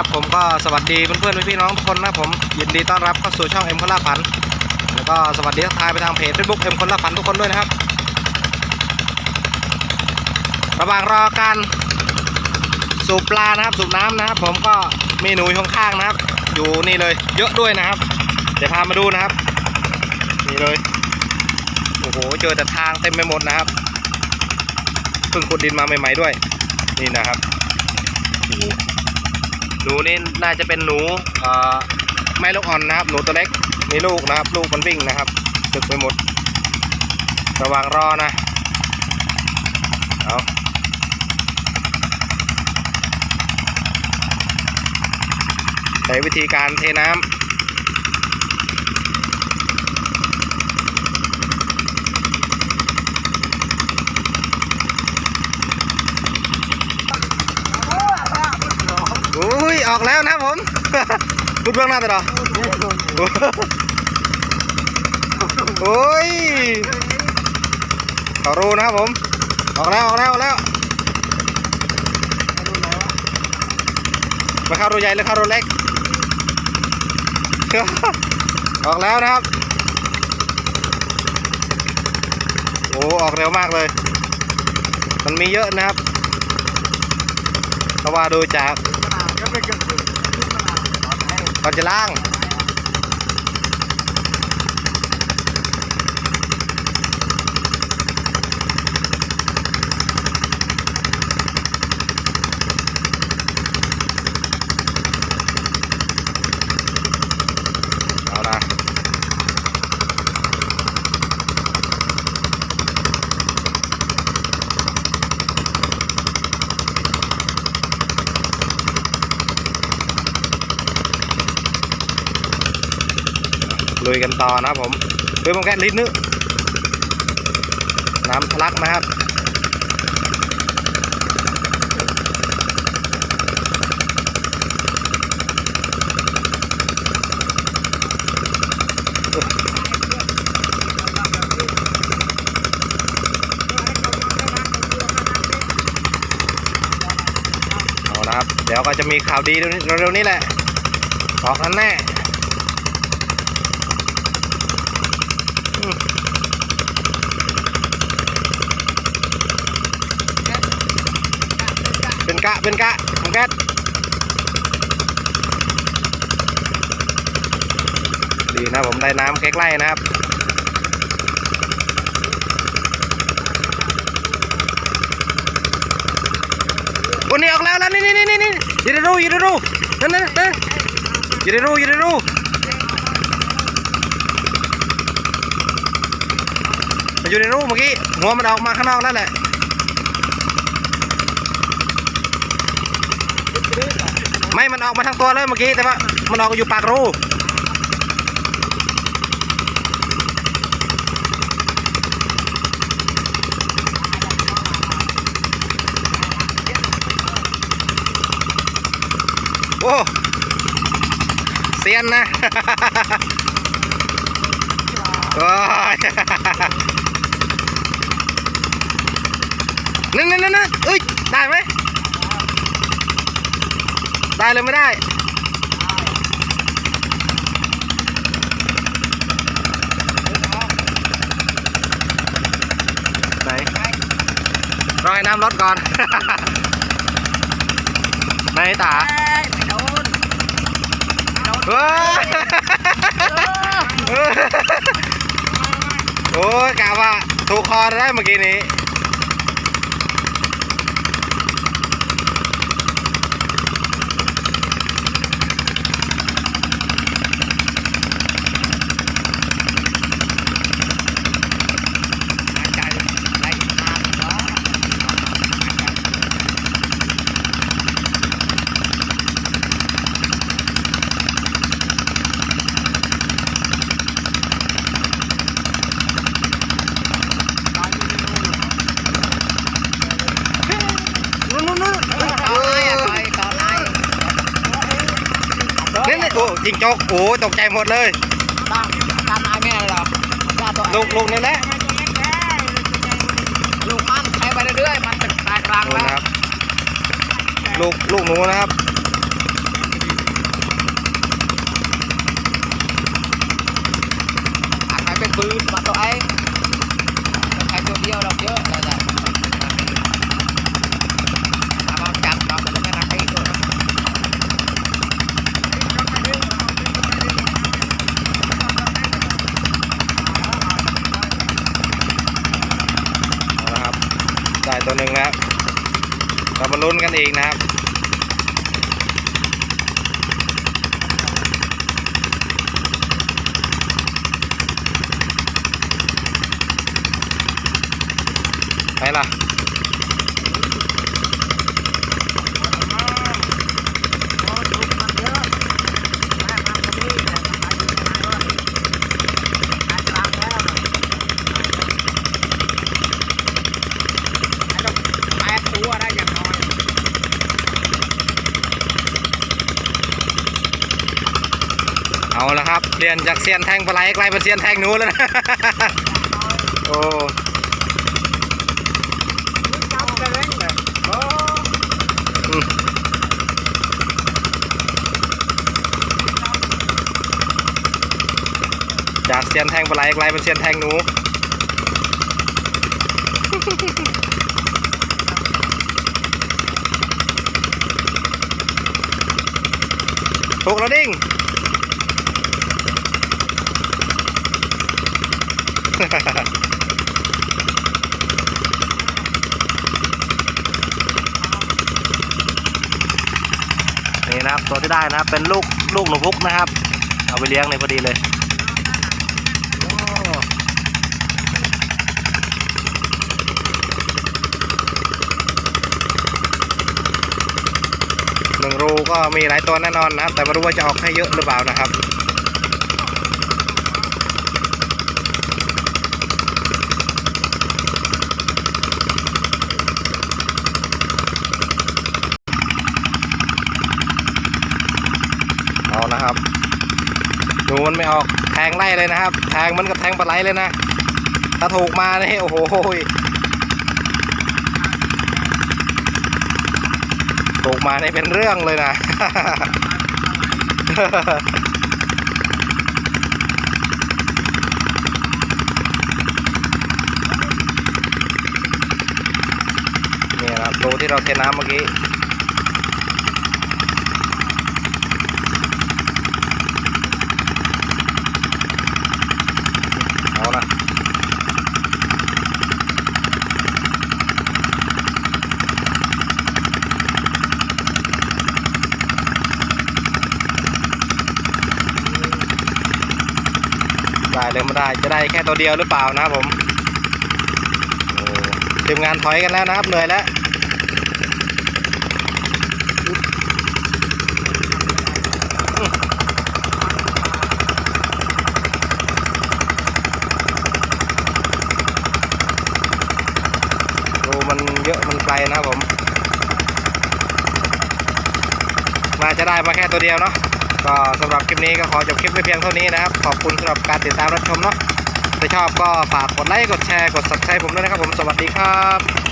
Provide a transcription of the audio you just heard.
ครับผมก็สวัสดีเพื่อนๆพี่น้องทุกคนนะผมยินดีต้อนรับเข้าสู่ช่องเอ็มคนล่าฝัน แล้วก็สวัสดีทักทายไปทางเพจเฟซบุ๊กเอ็มคนล่าฝันทุกคนด้วยนะครับ ระหว่างรอการสูบปลานะครับสูบน้ำนะครับ ผมก็มีหนูอยู่ข้างๆนะครับ อยู่นี่เลย เยอะด้วยนะครับ เดี๋ยวพามาดูนะครับนี่เลยโอ้โหเจอแต่ทางเต็มไปหมดนะครับเพิ่งขุดดินมาใหม่ๆด้วย นี่นะครับโอ้ นูนี่น่าจะเป็นหนูแม่ลูกอ่อนนะครับ หนูตัวเล็กมีลูกนะครับ ลูกมันวิ่งนะครับตึกไปหมด ระวังรอนะเอาใช้วิธีการเทน้ำ ออกแล้วนะผมพูดเบื้องหน้าตลอดโอ้ยเขารู้นะครับผม ออกแล้วออกแล้วออกแล้วมาเข้ารูใหญ่หรือเข้ารูเล็ก ออกแล้วนะครับ โอ้ออกเร็วมากเลย มันมีเยอะนะครับเพราะว่าดูจาก ก่อนจะล่าง เอานะ ลุยกันต่อนะครับผมด้วยมังแกนลิ้นนึน้ำทะลักนะครับเอานะครับ เดี๋ยวก็จะมีข่าวดีเร็วๆนี้แหละออกกันแน่อืม นกะเป็นกะของแก๊สดีนะผมได้น้ำใกล้ๆนะครับโอ้นี่ออกแล้วแล้วนี่นี่นี่นี่ยู่ในรูยู่ในรูนั่นนั่นนั่นยู่ในรูยู่ในรูมันอยู่ในรูเมื่อกี้หัวมันออกมาข้างนอกแล้วแหละไมันออกมาทั้งตัวเลยเมื่อกี้แต่ว่ามันออกอยู่ปากรูโอ้เซียนนะโอ้ยนั่นนั่นนั่นนั่นเอ้ยได้ไหม ได้เลยไม่ได้ไหนรอให้น้ำลดก่อน ไหนตาเฮ้ยโอ้ยกะว่าถูกคอได้เมื่อกี้นี้นู่น จิงจกโอ้ตกใจหมดเลยตามตามยแม่อะไรหรอกลูกลูกนี่แหละลูกมันใช้ไปเรื่อยๆมันเป็นกลางกลางแล้วนะลูกลูกหนูนะครับอานไหเป็นปืนมาตัวไอ้ ได้ตัวหนึ่งแล้วเรามาลุ้นกันอีกนะครับไปล่ะ แปดตัวได้อย่างน้อย เอาละครับเปลี่ยนจากเซียนแทงปลาไหลกลายเป็นเซียนแทงหนูแล้วนะโอ้จับไปเลยโอ้อืมจากเซียนแทงปลาไหลกลายเป็นเซียนแทงหนูถูกแล้วดิ้ง นี่นะครับตัวที่ได้นะครับเป็นลูกลูกหนูพุกนะครับ เอาไปเลี้ยงเลยพอดีเลยหนึ่งรูก็มีหลายตัวแน่นอนนะครับ แต่ไม่รู้ว่าจะออกให้เยอะหรือเปล่านะครับ เอานะครับดูมัน ไม่ออกแทงไล่เลยนะครับ แทงมันกับแทงปลาไหลเลยนะ ถ้าถูกมาเนี่ยโอ้โหถูกมาเนี่ยเป็นเรื่องเลยนะเนี่ยนะครับรูที่เราเทน้ำเมื่อกี้ เอานะ ได้เลยได้จะได้แค่ตัวเดียวหรือเปล่านะครับผมโอ้ทีมงานถอยกันแล้วนะครับเหนื่อยแล้วรูมันเยอะมันไกลนะครับผม มาจะได้มาแค่ตัวเดียวเนาะ ก็สำหรับคลิปนี้ก็ขอจบคลิปไว้เพียงเท่านี้นะครับ ขอบคุณสำหรับการติดตามรับชมเนาะถ้าชอบก็ฝากกดไลค์ กดแชร์ กด subscribe ผมด้วยนะครับผม สวัสดีครับ